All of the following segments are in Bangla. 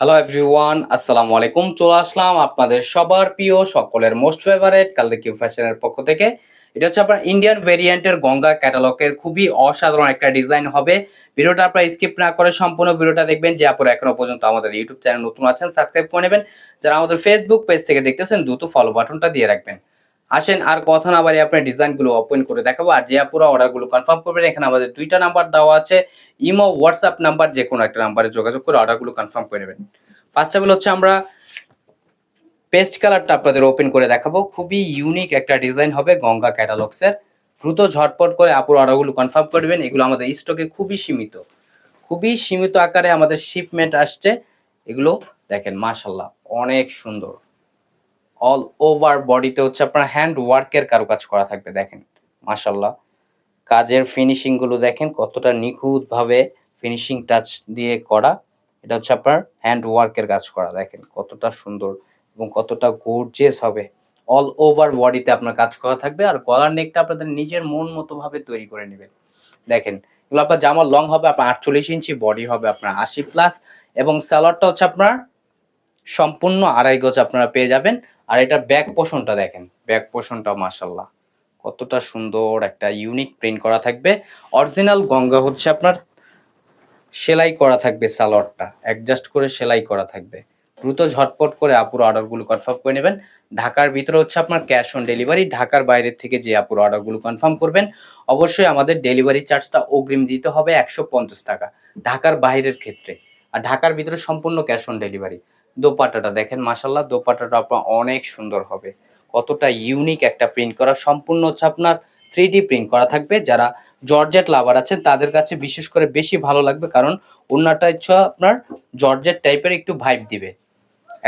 হ্যালো এভরিওয়ান আসসালামু আলাইকুম চলে আসলাম আপনাদের সবার প্রিয়, সকলের মোস্ট ফেভারেট কালেকিউ ফ্যাশনের পক্ষ থেকে। এটা হচ্ছে আপনার ইন্ডিয়ান ভেরিয়েন্টের গঙ্গা ক্যাটালগের খুবই অসাধারণ একটা ডিজাইন হবে। ভিডিওটা আপনারা স্কিপ না করে সম্পূর্ণ ভিডিওটা দেখবেন। যে আপনারা এখনও পর্যন্ত আমাদের ইউটিউব চ্যানেল নতুন আছেন সাবস্ক্রাইব করে নেবেন। যারা আমাদের ফেসবুক পেজ থেকে দেখতেছেন, দ্রুত ফলো বাটনটা দিয়ে রাখবেন। আসেন, আর কথা না বাড়ি আপনার ডিজাইনগুলো ওপেন করে দেখাবো। আর যে আপুরা অর্ডারগুলো কনফার্ম করবেন, এখানে আমাদের দুইটা নাম্বার দেওয়া আছে। ইমো হোয়াটসঅ্যাপ নাম্বার যে কোনো একটা নাম্বারে যোগাযোগ করে অর্ডারগুলো কনফার্ম করে নেবেন। ফার্স্ট অফ অল হচ্ছে আমরা পেস্ট কালারটা আপনাদের ওপেন করে দেখাবো। খুবই ইউনিক একটা ডিজাইন হবে গঙ্গা ক্যাটালগসের দ্রুত ঝটপট করে আপুর অর্ডারগুলো কনফার্ম করবেন এগুলো আমাদের স্টকে খুবই সীমিত। খুবই সীমিত আকারে আমাদের শিপমেন্ট আসছে। এগুলো দেখেন মাশাল্লাহ অনেক সুন্দর। অল ওভার বডিতে হচ্ছে আপনার হ্যান্ড ওয়ার্কের কারুকাজ করা থাকবে, দেখেন মাশাল্লাহ কাজের ফিনিশিংগুলো দেখেন, কতটা নিখুঁত ভাবে ফিনিশিং টাচ দিয়ে করা, এটা হচ্ছে আপনার হ্যান্ড ওয়ার্কের কাজ করা, দেখেন, কতটা সুন্দর এবং কতটা গর্জিয়াস হবে। অল ওভার বডিতে আপনার কাজ করা থাকবে আর গলার নেকটা আপনাদের নিজের মন মতো ভাবে তৈরি করে নেবেন। দেখেন, এগুলো আপনার জামার লং হবে, আপনার আটচল্লিশ ইঞ্চি বডি হবে আপনার আশি প্লাস এবং স্যালাডটা হচ্ছে আপনার সম্পূর্ণ আড়াই গজ আপনারা পেয়ে যাবেন। আর এটা ব্যাক পোষণটা দেখেন। ব্যাক পোষণটা মাসাল্লাহ কতটা সুন্দর একটা ইউনিক প্রিন্ট করা থাকবে। অরিজিনাল গঙ্গা হচ্ছে আপনার সেলাই করা থাকবে সালোয়ারটা। অ্যাডজাস্ট করে সেলাই করা থাকবে। দ্রুত ঝটপট করে আপুর অর্ডারগুলো কনফার্ম করে নেবেন। ঢাকার ভিতরে হচ্ছে আপনার ক্যাশ অন ডেলিভারি ঢাকার বাইরের থেকে যে আপুর অর্ডারগুলো কনফার্ম করবেন, অবশ্যই আমাদের ডেলিভারি চার্জটা অগ্রিম দিতে হবে একশো পঞ্চাশ টাকা। ঢাকার বাইরের ক্ষেত্রে। আর ঢাকার ভিতরে সম্পূর্ণ ক্যাশ অন ডেলিভারি দোপাট্টাটা দেখেন মাসাল্লাহ দোপাট্টাটা আপনার অনেক সুন্দর হবে। কতটা ইউনিক একটা প্রিন্ট করা, সম্পূর্ণ হচ্ছে আপনার থ্রি প্রিন্ট করা থাকবে। যারা জর্জেট লাভার আছেন, তাদের কাছে বিশেষ করে বেশি ভালো লাগবে, কারণ অন্যটা হচ্ছে আপনার জর্জেট টাইপের একটু ভাইব দিবে।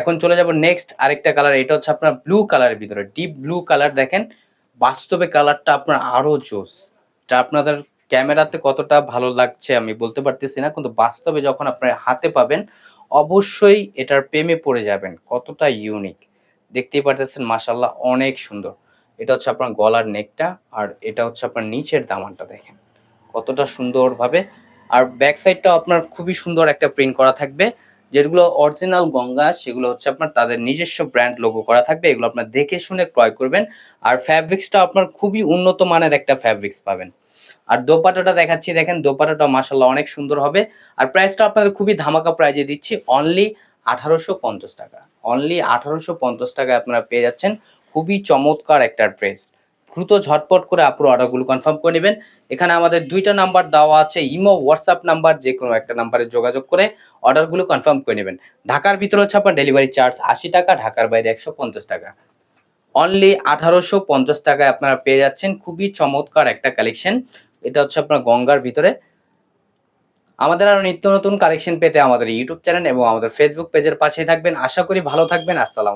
এখন চলে যাব নেক্সট আরেকটা কালার এটা হচ্ছে আপনার ব্লু কালারের ভিতরে। ডিপ ব্লু কালার দেখেন, বাস্তবে কালারটা আপনার আরও জোস। এটা আপনাদের ক্যামেরাতে কতটা ভালো লাগছে আমি বলতে পারতেছি না, কিন্তু বাস্তবে যখন আপনার হাতে পাবেন অবশ্যই এটার প্রেমে পড়ে যাবেন। কতটা ইউনিক দেখতেই পারতেছেন মাসাল্লাহ অনেক সুন্দর। এটা হচ্ছে আপনার গলার নেকটা আর এটা হচ্ছে আপনার নিচের দামানটা দেখেন। কতটা সুন্দরভাবে। আর ব্যাক সাইডটা আপনার খুবই সুন্দর একটা প্রিন্ট করা থাকবে। যেগুলো অরিজিনাল গঙ্গা, সেগুলো হচ্ছে আপনার তাদের নিজস্ব ব্র্যান্ড লোগো করা থাকবে। এগুলো আপনার দেখে শুনে ক্রয় করবেন। আর ফ্যাব্রিক্সটা আপনার খুবই উন্নত মানের একটা ফ্যাব্রিক্স পাবেন। আর দোপাটাটা দেখাচ্ছি, দেখেন দোপাটাটা মাসাল্লাহ অনেক সুন্দর হবে। আর প্রাইসটা আপনাদের খুবই ধামাকা প্রাইজে দিচ্ছি অনলি আঠারোশো পঞ্চাশ টাকা। অনলি আঠারোশো পঞ্চাশ টাকায় আপনারা পেয়ে যাচ্ছেন, খুবই চমৎকার একটা ড্রেস দ্রুত ঝটপট করে আপুর অর্ডারগুলো কনফার্ম করে নেবেন। এখানে আমাদের দুইটা নাম্বার দেওয়া আছে, ইমো হোয়াটসঅ্যাপ নাম্বার যে কোনো একটা নাম্বারে যোগাযোগ করে অর্ডারগুলো কনফার্ম করে নেবেন। ঢাকার ভিতরে হচ্ছে আপনার ডেলিভারি চার্জ আশি টাকা, ঢাকার বাইরে একশো পঞ্চাশ টাকা। অনলি আঠারোশো পঞ্চাশ টাকায় আপনারা পেয়ে যাচ্ছেন, খুবই চমৎকার একটা কালেকশন এটা হচ্ছে আপনার গঙ্গার ভিতরে। আমাদের আরও নিত্য নতুন কালেকশন পেতে আমাদের ইউটিউব চ্যানেল এবং আমাদের ফেসবুক পেজের পাশেই থাকবেন। আশা করি ভালো থাকবেন। আসসালাম